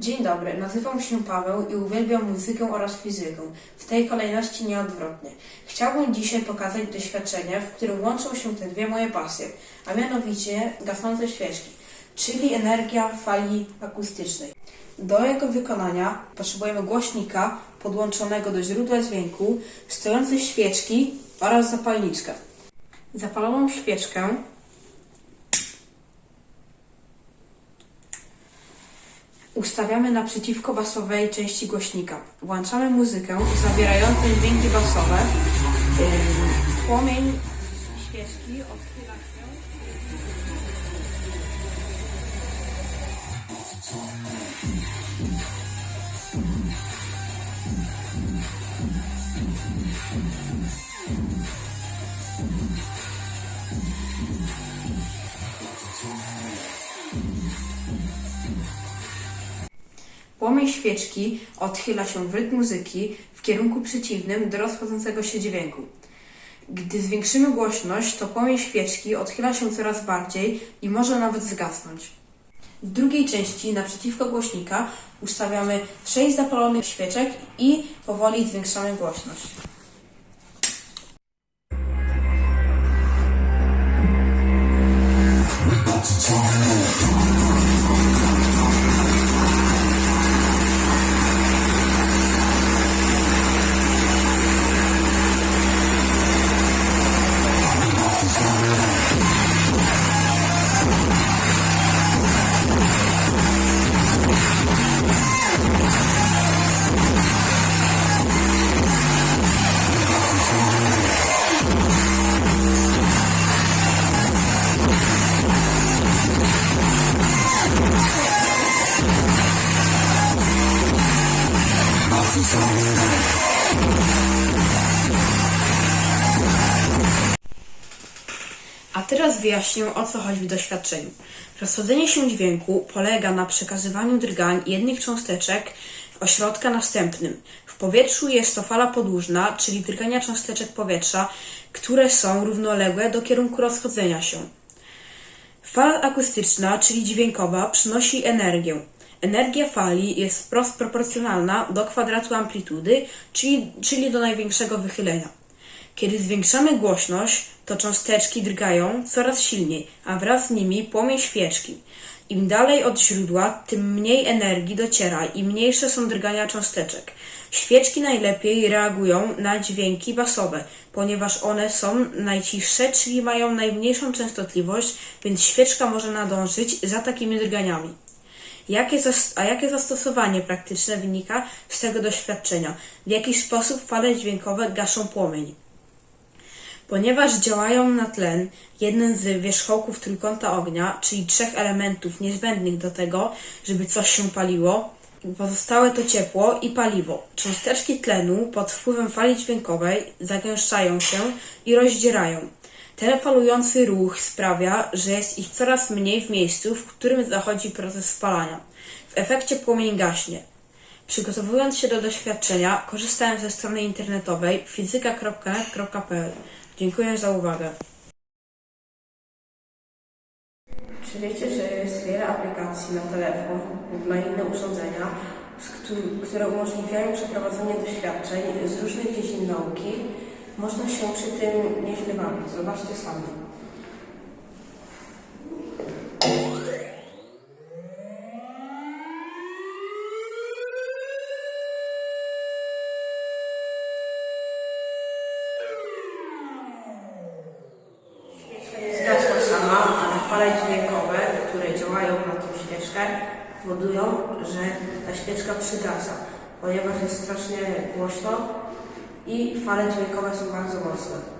Dzień dobry, nazywam się Paweł i uwielbiam muzykę oraz fizykę, w tej kolejności nieodwrotnie. Chciałbym dzisiaj pokazać doświadczenie, w którym łączą się te dwie moje pasje, a mianowicie gasnące świeczki, czyli energia fali akustycznej. Do jego wykonania potrzebujemy głośnika podłączonego do źródła dźwięku, stojącej świeczki oraz zapalniczkę. Zapaloną świeczkę Ustawiamy naprzeciwko basowej części głośnika. Włączamy muzykę zawierającą dźwięki basowe. Płomień świeczki odchyla się. Płomień świeczki odchyla się w rytm muzyki w kierunku przeciwnym do rozchodzącego się dźwięku. Gdy zwiększymy głośność, to płomień świeczki odchyla się coraz bardziej i może nawet zgasnąć. W drugiej części naprzeciwko głośnika ustawiamy 6 zapalonych świeczek i powoli zwiększamy głośność. A teraz wyjaśnię, o co chodzi w doświadczeniu. Rozchodzenie się dźwięku polega na przekazywaniu drgań jednych cząsteczek ośrodka następnym. W powietrzu jest to fala podłużna, czyli drgania cząsteczek powietrza, które są równoległe do kierunku rozchodzenia się. Fala akustyczna, czyli dźwiękowa, przynosi energię. Energia fali jest wprost proporcjonalna do kwadratu amplitudy, czyli, czyli do największego wychylenia. Kiedy zwiększamy głośność, to cząsteczki drgają coraz silniej, a wraz z nimi płomień świeczki. Im dalej od źródła, tym mniej energii dociera i mniejsze są drgania cząsteczek. Świeczki najlepiej reagują na dźwięki basowe, ponieważ one są najcichsze, czyli mają najmniejszą częstotliwość, więc świeczka może nadążyć za takimi drganiami. Jakie a jakie zastosowanie praktyczne wynika z tego doświadczenia? W jaki sposób fale dźwiękowe gaszą płomień? Ponieważ działają na tlen, jeden z wierzchołków trójkąta ognia, czyli trzech elementów niezbędnych do tego, żeby coś się paliło, pozostałe to ciepło i paliwo. Cząsteczki tlenu pod wpływem fali dźwiękowej zagęszczają się i rozdzierają. Ten falujący ruch sprawia, że jest ich coraz mniej w miejscu, w którym zachodzi proces spalania. W efekcie płomień gaśnie. Przygotowując się do doświadczenia, korzystałem ze strony internetowej fizyka.net.pl. Dziękuję za uwagę. Czy wiecie, że jest wiele aplikacji na telefon lub na inne urządzenia, które umożliwiają przeprowadzenie doświadczeń z różnych dziedzin nauki? Można się przy tym nieźle bawić. Zobaczcie sami. Zgasła sama, ale fale dźwiękowe, które działają na tą świeczkę, powodują, że ta świeczka przygasa, ponieważ jest strasznie głośno i fale dźwiękowe są bardzo mocne.